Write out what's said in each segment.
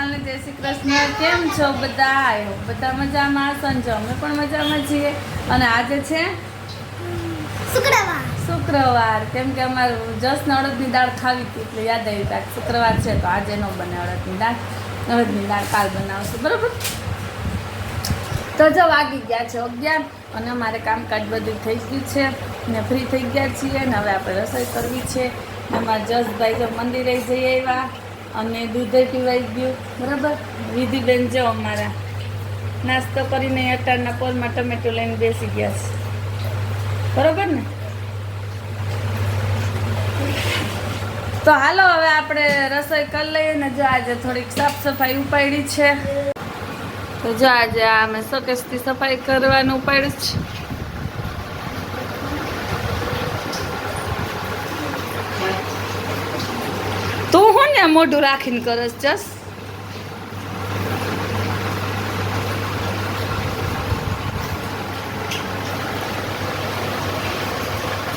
ગોપાલને જય શ્રી કૃષ્ણ. કેમ છો બધા? આવ્યો બધા મજામાં સંજો અમે પણ મજામાં છીએ. અને આજે છે? શુક્રવાર. શુક્રવાર. કેમ કે અમારું જસને અડદની દાળ ખાવી હતી એટલે યાદ આવી કે શુક્રવાર છે તો આજે ન બને અડદની દાળ. અડદની દાળ કાલ બનાવશું. બરાબર? તો જો વાગી ગયા છે અગિયાર અને અમારે કામકાજ બધું થઈ ગયું છે ને ફ્રી થઈ ગયા છીએ ને હવે આપણે રસોઈ કરવી છે. અમારા જસભાઈ જો મંદિરે જઈ આવ્યા. અને દૂધે પીવાઈ ગયું, બરાબર? વિધિબેન જો અમારા. નાસ્તો કરીને અટારના પોલમાં ટમેટો લઈને બેસી ગયા છે. બરોબર ને? તો હાલો, હવે આપણે રસોઈ કરી લઈએ ને જો આજે થોડીક સાફ સફાઈ ઉપાડી છે. તો જો આજે અમે શોકેશથી સફાઈ કરવાનું ઉપાડ્યું છે. તું મોઢું રાખીને કરસ, જસ.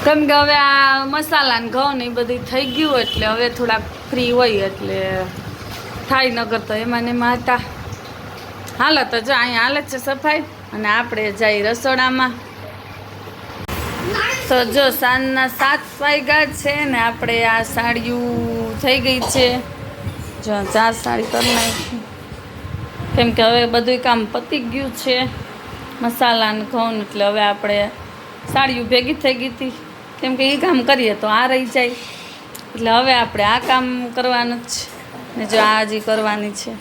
કેમ કે હવે આ મસાલા ને ઘઉં ને એ બધું થઈ ગયું એટલે હવે થોડાક ફ્રી હોય એટલે થાય નગર તો એમાં ને એમાં હતા. હાલો તો જો, અહીંયા હાલે છે સફાઈ. અને આપણે જઈ રસોડામાં. તો જો, સાંજના સાત વાગ્યા છે ને આપણે આ સાડીયું થઈ ગઈ છે. જો ચાર સાડી કરી નાખી. કેમ કે હવે બધું કામ પતી ગયું છે. મસાલાને ઘઉં એટલે હવે આપણે સાડીઓ ભેગી થઈ ગઈ હતી. કેમ કે એ કામ કરીએ તો આ રહી જાય. એટલે હવે આપણે આ કામ કરવાનું જ ને જો આ હજી કરવાની છે.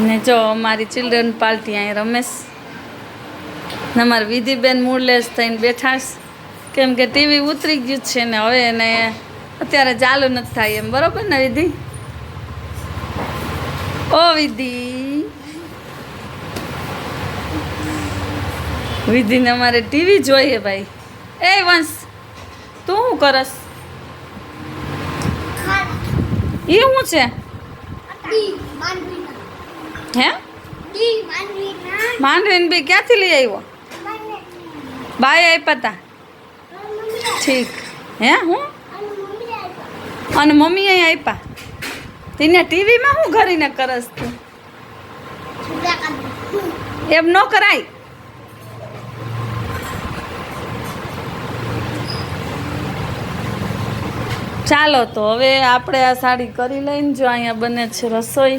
ને જો અમારી ચિલ્ડ્રન પાર્ટી અહીં રમેશ. અમારી વિધિબેન મૂળલેસ થઈને બેઠા કેમ કે ટીવી ઉતરી ગયું છે ને હવે એને અત્યારે ચાલુ નથી થાય એમ. બરોબર ને વિધિ? ઓ વિધિ. વિધિને અમારે ટીવી જોઈએ ભાઈ. એ વંશ તું શું કરસ? એ શું છે? હે? માંડવીને બી ક્યાંથી લઈ આવ્યો? બાય આપ્યા તા ઠીક. હે, હું? અને મમ્મી અહીં આપ્યા તેને ટીવીમાં શું ઘરીને કરસ તું? એમ ન કરાય. ચાલો તો હવે આપણે આ સાડી કરી લઈને જો અહીંયા બને છે રસોઈ.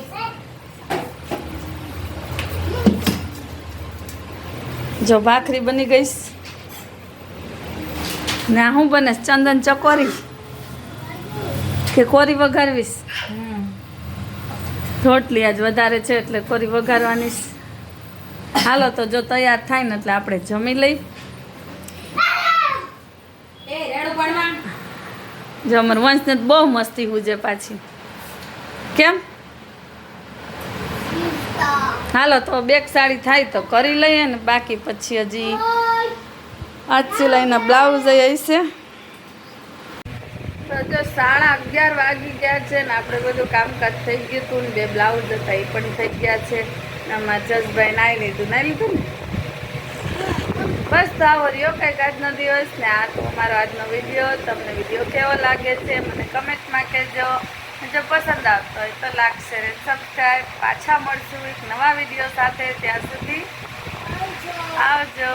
જો ભાખરી બની ગઈશ. ને હું બને ચંદન ચકોરી કે કોરી વઘારવીશ? રોટલી આજ વધારે છે એટલે કોરી વઘારવાની હાલો તો જો તૈયાર થાય ને એટલે આપણે જમી લઈ. જો અમાર વંશને તો બહુ મસ્તી હુજે પાછી. કેમ? હાલો તો બેક સાડી થાય તો કરી લઈએ ને બાકી પછી હજી આજ સિલાઈના બ્લાઉઝ છે તો સાડા અગિયાર વાગી ગયા છે ને આપણે બધું કામકાજ થઈ ગયું હતું ને બે બ્લાઉઝ હતા એ પણ થઈ ગયા છે. ને અમારા જસભાઈ નાઈ લીધું. નાઈ લીધું બસ તો આવો રહ્યો કંઈક આજનો દિવસ ને આ તો અમારો આજનો વીડિયો. તમને વીડિયો કેવો લાગે છે મને કમેન્ટમાં કહેજો. જો પસંદ આવતો હોય તો લાઈક, શેર સબસ્ક્રાઈબ. પાછા મળશું એક નવા વીડિયો સાથે ત્યાં સુધી. આવજો.